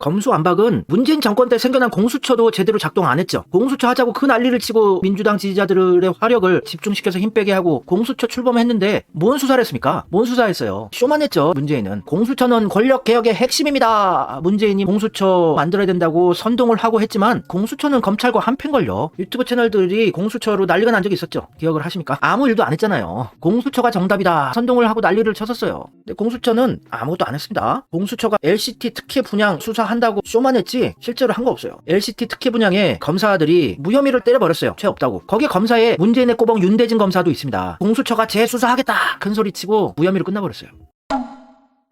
검수완박은 문재인 정권 때 생겨난 공수처도 제대로 작동 안 했죠. 공수처 하자고 큰 난리를 치고 민주당 지지자들의 화력을 집중시켜서 힘 빼게 하고 공수처 출범했는데 뭔 수사를 했습니까? 뭔 수사했어요? 쇼만 했죠. 문재인은. 공수처는 권력 개혁의 핵심입니다. 문재인이 공수처 만들어야 된다고 선동을 하고 했지만 공수처는 검찰과 한패걸요. 유튜브 채널들이 공수처로 난리가 난 적이 있었죠. 기억을 하십니까? 아무 일도 안 했잖아요. 공수처가 정답이다. 선동을 하고 난리를 쳤었어요. 근데 공수처는 아무것도 안 했습니다. 공수처가 LCT 특혜 분양 수사 한다고 쇼만 했지 실제로 한 거 없어요. LCT 특혜 분양에 검사들이 무혐의를 때려버렸어요. 죄 없다고. 거기에 검사에 문재인의 꼬봉 윤대진 검사도 있습니다. 공수처가 재수사하겠다. 큰 소리치고 무혐의로 끝나버렸어요.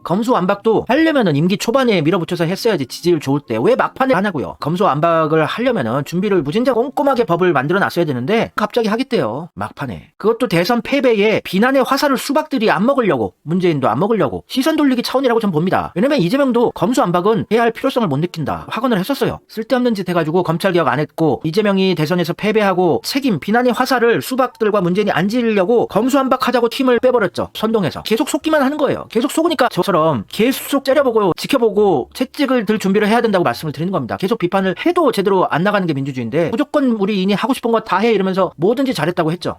검수 완박도 하려면은 임기 초반에 밀어붙여서 했어야지 지지율 좋을 때 왜 막판에 하냐고요. 검수 완박을 하려면은 준비를 무진장 꼼꼼하게 법을 만들어 놨어야 되는데 갑자기 하겠대요. 막판에. 그것도 대선 패배에 비난의 화살을 수박들이 안 먹으려고 문재인도 안 먹으려고 시선 돌리기 차원이라고 전 봅니다. 왜냐면 이재명도 검수 완박은 해야 할 필요성을 못 느낀다. 확언을 했었어요. 쓸데없는 짓 해가지고 검찰 개혁 안 했고 이재명이 대선에서 패배하고 책임 비난의 화살을 수박들과 문재인이 안 지르려고 검수 완박하자고 팀을 빼버렸죠. 선동해서 계속 속기만 하는 거예요. 계속 속으니까 저 처럼 계속 째려보고 지켜보고 채찍을 들 준비를 해야 된다고 말씀을 드리는 겁니다. 계속 비판을 해도 제대로 안 나가는 게 민주주의인데 무조건 우리 인이 하고 싶은 거 다 해 이러면서 뭐든지 잘했다고 했죠.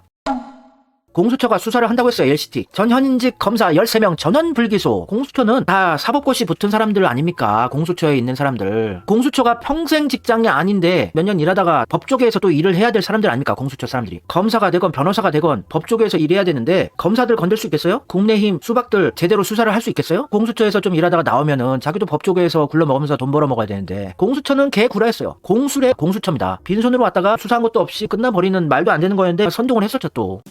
공수처가 수사를 한다고 했어요, LCT. 전 현직 검사 13명 전원 불기소. 공수처는 다 사법고시 붙은 사람들 아닙니까? 공수처에 있는 사람들. 공수처가 평생 직장이 아닌데 몇 년 일하다가 법 쪽에서 또 일을 해야 될 사람들 아닙니까? 공수처 사람들이. 검사가 되건 변호사가 되건 법 쪽에서 일해야 되는데 검사들 건들 수 있겠어요? 국내힘 수박들 제대로 수사를 할 수 있겠어요? 공수처에서 좀 일하다가 나오면은 자기도 법 쪽에서 굴러먹으면서 돈 벌어 먹어야 되는데 공수처는 개구라였어요. 공술의 공수처입니다. 빈손으로 왔다가 수사한 것도 없이 끝나버리는 말도 안 되는 거였는데 선동을 했었죠 또.